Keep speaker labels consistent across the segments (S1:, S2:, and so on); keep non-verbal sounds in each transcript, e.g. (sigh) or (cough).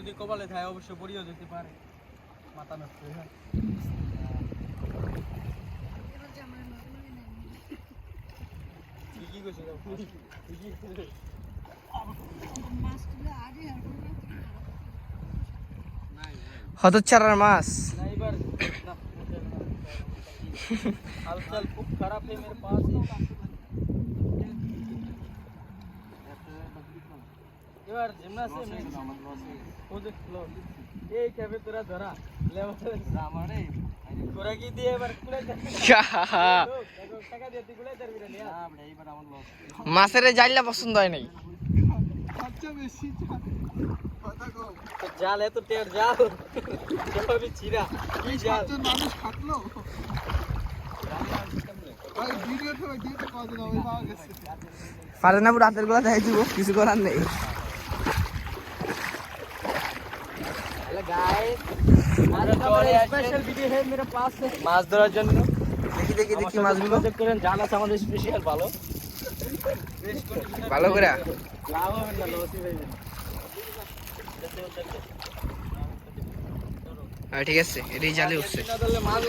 S1: যদি কপালে থাকে অবশ্য পড়িও যেতে পারে মাথা নষ্ট হয়ে যায়। কইছো।
S2: হতচ্ছাড়ার মাছ
S1: খুব খারাপ এবার জিমনাসে ও দেখ লো এই খেবে তোরা ধরা লেবার। আমারে তোরা কি দিয়ে এবার কুলে টাকা দিয়ে তুই কুলে ধরবি রে নিয়া এবার আমার লস
S2: মাছের জাইলা পছন্দ হয় নাই।
S1: তো জাল এত টের জাল। সবই চিরা কি জাল?
S3: মানুষ খাটলো ভাই ভিডিও তো ভিডিও না
S2: রাতেরগুলা দেখাই দিব কিছু করার নেই।
S1: মাছ ধরার জন্য।
S2: দেখি দেখি দেখি মাছগুলো।
S1: করেন জাল আছে আমাদের স্পেশাল ভালো।
S2: ভালো করে।
S1: লাভ হবে না লসই হইবে
S2: হ্যাঁ ঠিক আছে এটাই জালে উঠছে।
S1: মাছ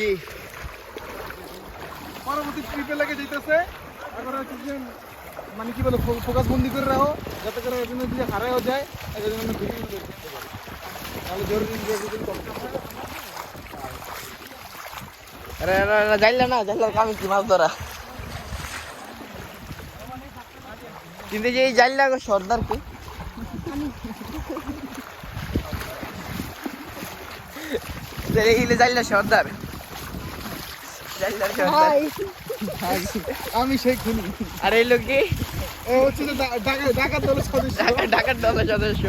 S2: জি।
S3: পরবর্তী ট্রিপে লেগে যেতেছে এখন হচ্ছে মানে কি বলে ফোকাস বন্দি করে রাখো যাতে করে এজন্য যদি হারাও যায় এজন্য আমি ভিডিও করতে পারি। তাহলে জরুরি যদি
S2: আরে আরে, আরে, না জাইলা কামি কি মাছ ধরা? কিন্তু যে এই জাইলা সর্দার কে? (laughs) জাইলা সর্দার।
S3: আমি সেই খুনি।
S2: আর এই লোক কি?
S3: ও হচ্ছে যে ডা- ঢাকা ঢাকা দলের সদস্য। (laughs)
S2: ঢাকার দলের সদস্য।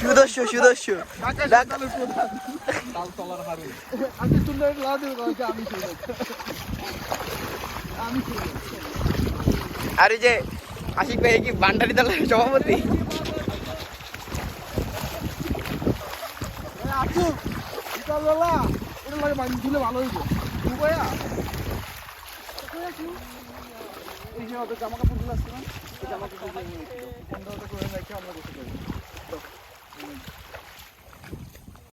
S2: সুদস্য সুদস্য
S3: ঢাকা
S2: ঢাকা-
S3: দলের প্রধান।
S1: তাল তলার হারুন
S3: আমি লাদুর কাছে আমি সেই আমি
S2: আর এই যে আশিক ভাই কি বান্ডারি দলের সভাপতি?
S3: এটা লাগে দিলে ভালো হইব দুবাইয়া এই যে ওদের জামা কাপড়গুলো আসছে না? জামা রেখে আমরা।